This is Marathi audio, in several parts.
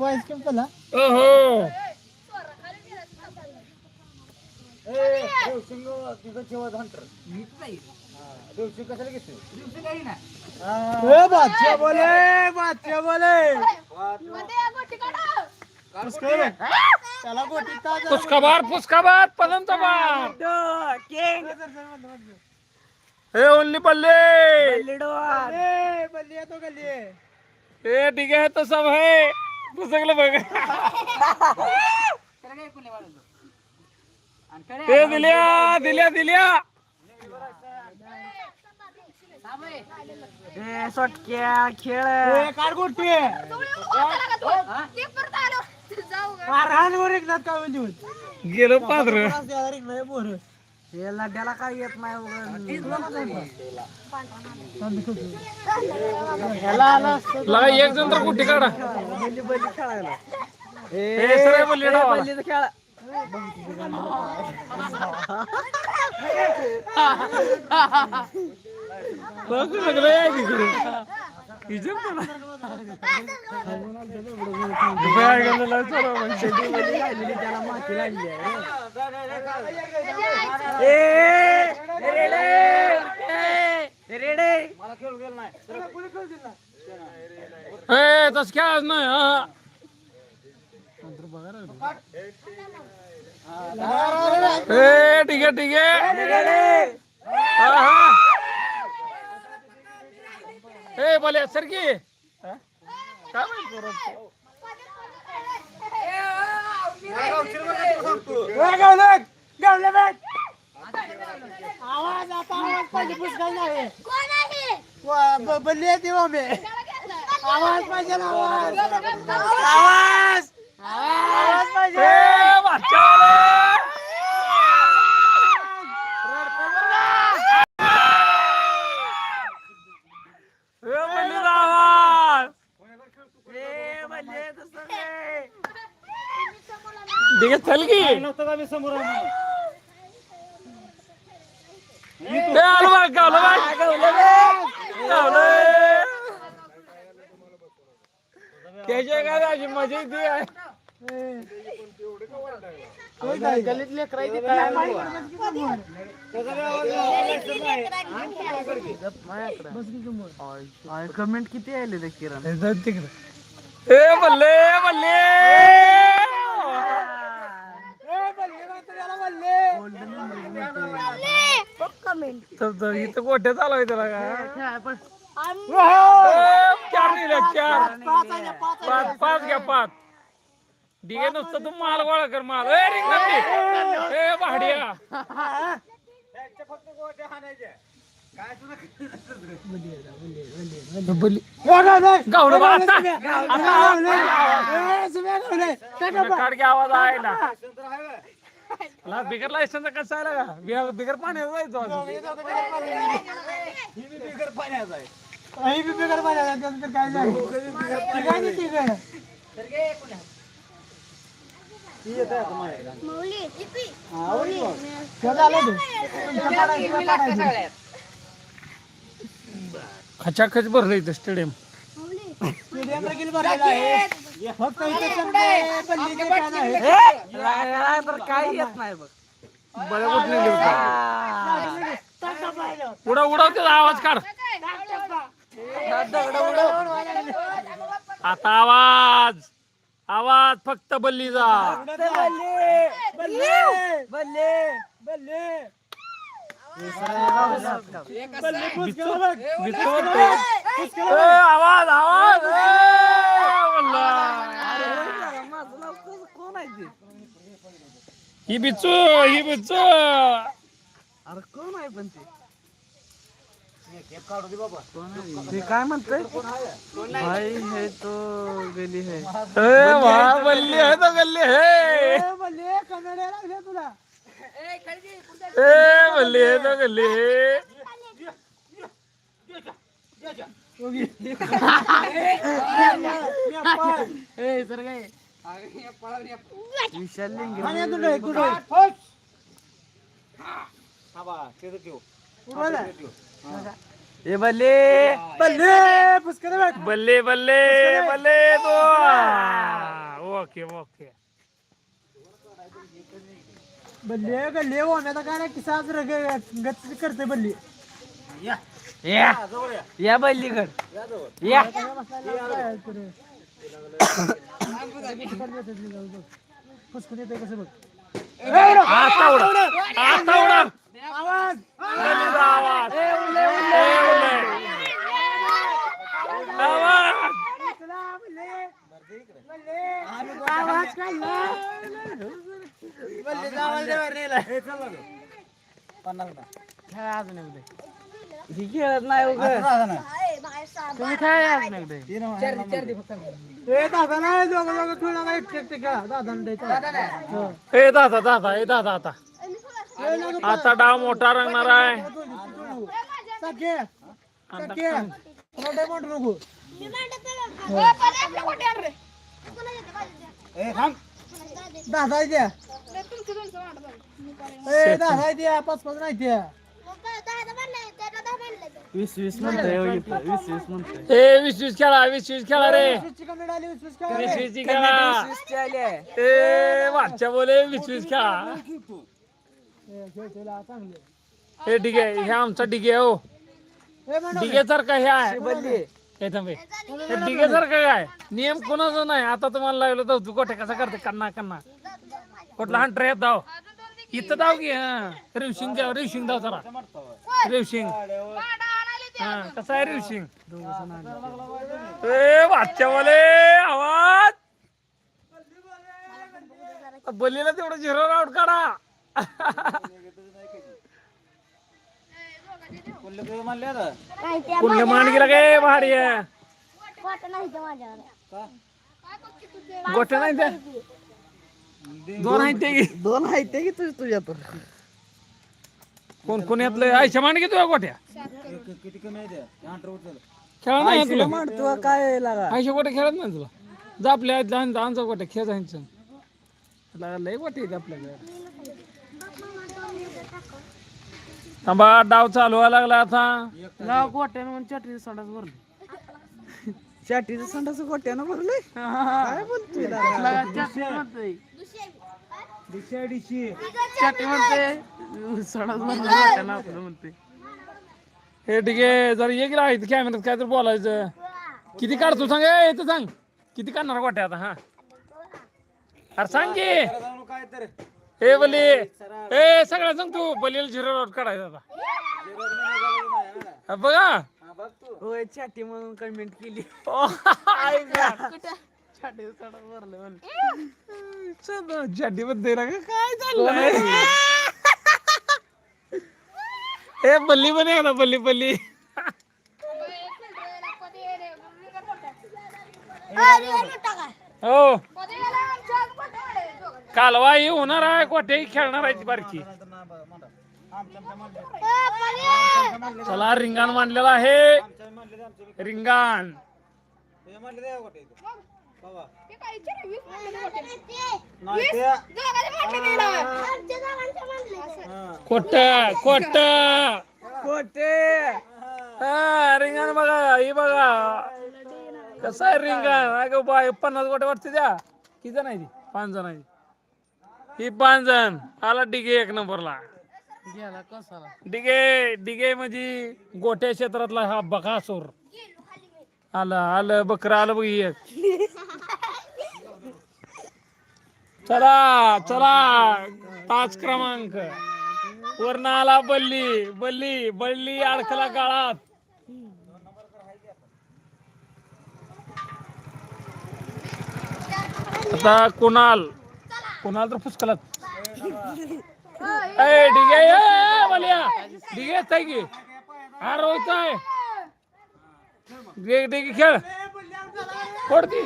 वाईस केम केला ओहो। ए बादशाह बोले बादशाह बोले। त्याला गोटी ताज पुष्काबार पुष्काबार पदंतबार हे ओनली पल्ले. ए बल्ली आहे तो गल्ली आहे. हे ठीक आहे तो सब है. पुस्तकलं बघ. हे दिल्या दिल्या दिल्या. ए, काढ गोटी गेलो पात्र बोर त्याला काय येत नाही लगा एक जण तर कुठे काढा. बैली बैली खेळायला. हे सर बोलले डावाला. बैलीचं खेळा. बघ लागलं आहे तिकडे हिजब करा. त्याला माती लागली आहे ए, तस काय आज नाही. हा ए ठीक आहे ठीक आहे हा हा ए बोले सरकी की काय माहीत पोराचं? आवाज आता आवाज पाहिजे पुस्तक नाही बल्ली आहे ती आवाज पाहिजे. आवाज आवाज आवाज पाहिजे ए, वाच्यावाले! ए, बल्लीचा आवाज. ए, बैली, तसं नाही. आहे चल की मी समोर त्याच्या काय अशी मजा येते? अय, कमेंट किती आले ते किरण? ए, बल्ले बल्ले ए, बल्ली म्हणतो त्याला बल्ली. तर- इथं गोठ्या चालू त्याला का वाहो! ए, चार दिले चार. पाच पाच घ्या पाच. डिगे नुसतं तू माल गोळा कर माल. ए रिंगण ए भाडिया. आवाज आहे ना. ला बिगर लायसनचा कसा आला का? बिगर- बिगर पाण्याचा जायचो आधी. आई बी बेकार पाहिजे त्याचं तर काय झालं? ती काय नाही ती काय? काय झालं ते? तुमच्या पाडायचं, पाडायचं. खचाखच भरलं इथं स्टेडियम स्टेडियम आहे. फक्त इथे. राय तर काही येत नाही बघ. उडव त्याचा आवाज काढ. आता आवाज आवाज फक्त बल्लीचा बल्ले, बल्ले, बल्ले, बल्ले. बल्ले फुसकेला बघ. बिच्चू म्हणतो. ए, आवाज आवाज कोण- आहे ते ही बिचू ही बिचू अरे कोण आहे पण ते ते काय म्हणतोय भाई है तो गली है ए, वा बल्ली आहे तो गल्ली हे ए, बल्ले, कन्नड्या लागल्या तुला. ए बल्ली आहे तो गल्ली. विशाल? ए बल्ले बल्ले बल्ले बल्ले बल्ले तो ओके ओके बल्ले गल्ले ओम्याचा काय आज रग गच करते बल्ली. या. या. बल्लीकड. या पुष्कर येते कसं बघ. आता उडा आता उडा आवाज. आवाज. आवाज. आवाज ही खेळत नाही उगाच. तुम्ही दादा नाही दादा. ए दादा दादा ए दादा आता. आता डाव मोठा रंगणार आहे. दादा ए पाच पाच नाही वीस वीस म्हणतोय हो इथं, वीस वीस म्हणतोय. ए वीस वीस खेळा वीस वीस खेळा रे. वीसची कमी आली वीस वीस खेळा वीस. वीस ची. ए वाच्या बोले वीस वीस खेळा. ए, खेळ खेळा चांगले हे ठीक आहे. हे आमचा डिगे हो. ए डिगे सारखा हे आहे. हे थांबे हे. डिगे सारखं काय नियम कोणाचा नाही. आता तुम्हाला लागलं तर तू कोठे कसा करते? कन्ना कन्ना. कुठला हंटर येत धाव इथं धाव की हा. रेवशिंग धाव जरा. रेवशिंग हा कसा आहे रेवशिंग ए वाच्या बोले आवाज. बलीला तेवढं झिरो आउट काढा. कुंड मान गेला काय भारी आहे. गोष्ट नाही त्या? दोन आहेत ते की. दोन आहेत ते की तुझ तुझ्यात कोण कोण यातलं? आयशा मान घेतो गोट्या? खेळा नाही तुला. म्हणतो काय लागा? आयशा गोट्या खेळत नाही तुला? जा आपल्या लहानचा गोट्या खेळ जायचं. लय गोटे येते आपल्याकडे. थांबा डाव चालू व्हायला लागला आता. गाव गोट्यानं म्हणून चटणी संडास भरली. चाटीचं संडास गोट्यानं भरले? काय बोलतोय? लागा? चटणी म्हणतोय. चटणी म्हणते आपलं म्हणते. हे ठीक आहे जर ये गेला इथं कॅमेऱ्यात काय तर बोलायचं. किती काढतो सांग ए इथं सांग. किती काढणार गोट्या आता हा? अरे सांग की. ए बली. ए सगळं सांग तू. बलीला झिरो आउट काढायचा आता. हा, बघा. होय चाटी म्हणून कमेंट केली. चला, जाडी मध्ये ना का? काय चाललंय? ए बल्ली आहे ना बल्ली बल्ली. हो. कालवा ही होणार आहे कोठेही खेळणार आहे ती बारकी. चला रिंगाण मांडलेला आहे. रिंगाण. कोट कोट कोटे हा. रिंगाण बघा ही बघा. कसं आहे रिंगाण? अगं बाय पन्नास गोटे वाटते द्या. किती जण आहे ती? पाच जण आहे ही पाच जण. आला डिगे एक नंबरला. गेला कसाला? डिगे डिगे म्हणजे गोट्या क्षेत्रातला हा बकासूर. आलं आलं बकरं आलं बघ एक. चला चला. पाच क्रमांक. वर्ण आला बल्ली बल्ली बल्ली अडकला काळात आता कुणाल कुणाल तर फुसकलात. ए डिगे ए बलिया डिगे येत आहे की? हा रोहित आहे. ढिगे खेळ. कोणती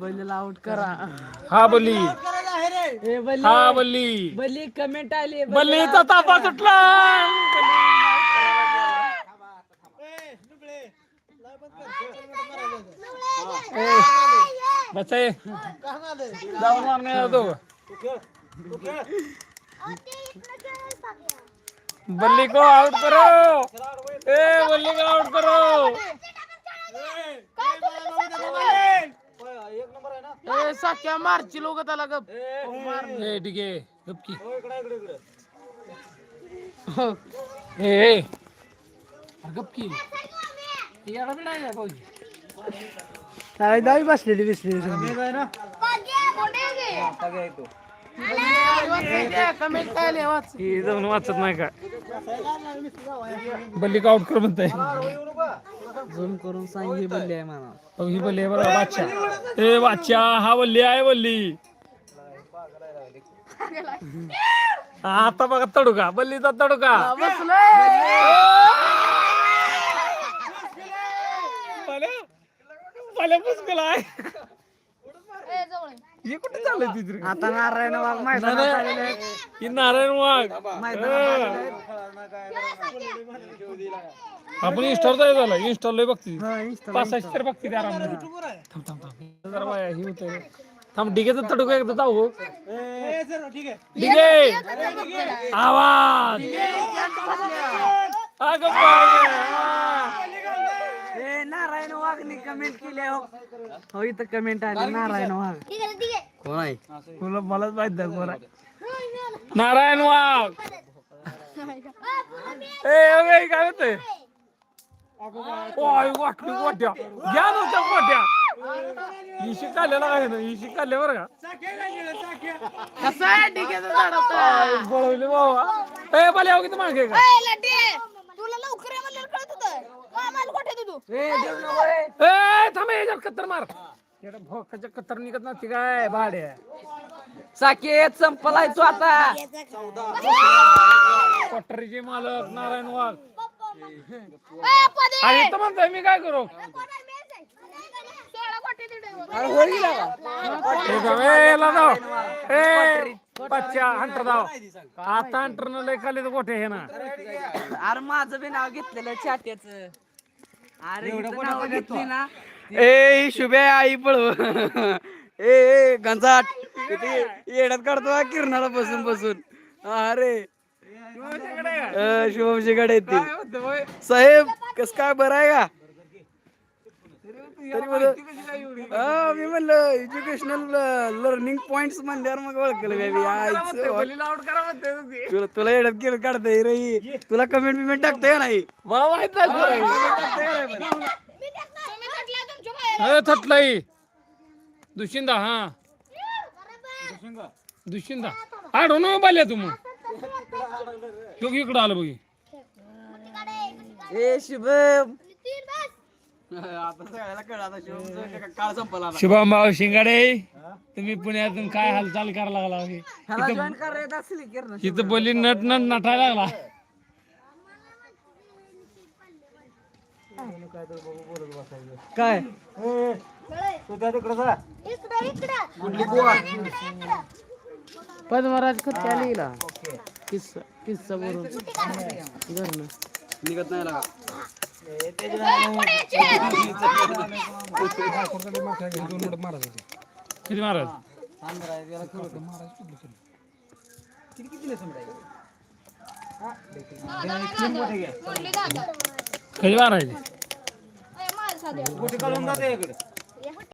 बल्लीला आउट करा. हा बल्ली. ए बल्ली. हा बल्ली. बल्ली कमेंट आली. बल्लीचा तापा सुटला. बस आहे जाऊन मारणे जातो बल्ली को आउट करो. ए बल्ली को आउट करो. ए साख्या मारची लोक त्याला गप. ए ठीक आहे गप की. ए ए. अरे गप की. याला बी नाही भाऊजी दहावी बसलेली बिसलेली वाच ही जाऊन वाचत नाही का बल्ली का आउट कर म्हणताय? झूम करून सांग ही बल्ली आहे म्हणा. अहो, ही बल्ली आहे बरं बादशा ए बादशा हा बल्ली आहे बल्ली. आता बघा तडुका बल्लीचा तडुका पाल्या पुसकला आहे. हे कुठे चाललंय तिथे आता नारायण वाघ मैदानात आलेले आहेत. ही नारायण वाघ आपण इंस्टॉल काय झालं. इंस्टॉल लय बघते. हा, Insta ला पाच सहाशे तर बघते त्या आराम थांब थांब थांब. जरा बाया ही होतंय. थांब डिगेचं तडुका एकदा जाऊ डिगे आवाज! अगं बाई. ए कमेंट केली हो. हो इथं कमेंट आली. नारायण वाघ. कोण आहे? तुला मलाच माहीत नाही कोण आहे. नारायण वाघ. ए काय होतंय? ओय वाटली गोट्या. घ्या नव्हत्या गोट्या. ही शिकायला काय ना ही शिकायले बरं का? कसं आहे? डिगेचं झाड काय बळवले बाबा. ए बाले किती मागे का लवकर ये म्हणलं कळत होतं कामाला कुठे तू ए थांब कत्तर मार. भोकाच्या कत्तर निघत नसते काय? भाडे. साके संपलाय तू आता. पटरीचे मालक नारायण वाघ. ए, पदे! आणि तर म्हणतोय मी काय करू? सोळा कोटी तिथे ए जाऊ, ए ला जाऊ. ए बच्चा हंटर जाव आता हंटर न लय खाली तर गोठे हे ना. अरे माझं बी नाव घेतलेलं चाट्याच. ए शुभे आई पळव ए ए गंजाट किती येड्यात काढतो किरणाला बसून बसून. अरे. अ, शुभमची कडे येतील साहेब कस काय बरं आहे का? तरी म्हणलं हा मी म्हणलं एज्युकेशनल लर्निंग पॉइंट म्हणल्यावर मग ओळखलं. तुला तुला येड्यात केलं काढताय रे. ही. तुला कमेंट बिमेंट टाकताय का नाही मला माहीत नाही थटलंय. दुशिंदा हा. दुशिंदा आडो ना बाल्या तू मग. इकडं आलं बघी. ए शुभम. आता सगळ्याला कळलं आता शुभमचं काळ संपला आता. शुभम भाऊ शिंगाडे तुम्ही पुण्यातून काय हालचाल करायला लागला हे? ह्याला जॉईन करायचं असली किरण इथं बोली नट नट नटायला लागला. काय? इकडं इकडं पद्मराज खत लिहिला? किस्सा किस्सा बरोबर घरनं निघत नाही लागा किती महाराज कधी माझं साधं. काढून जाते इकडे.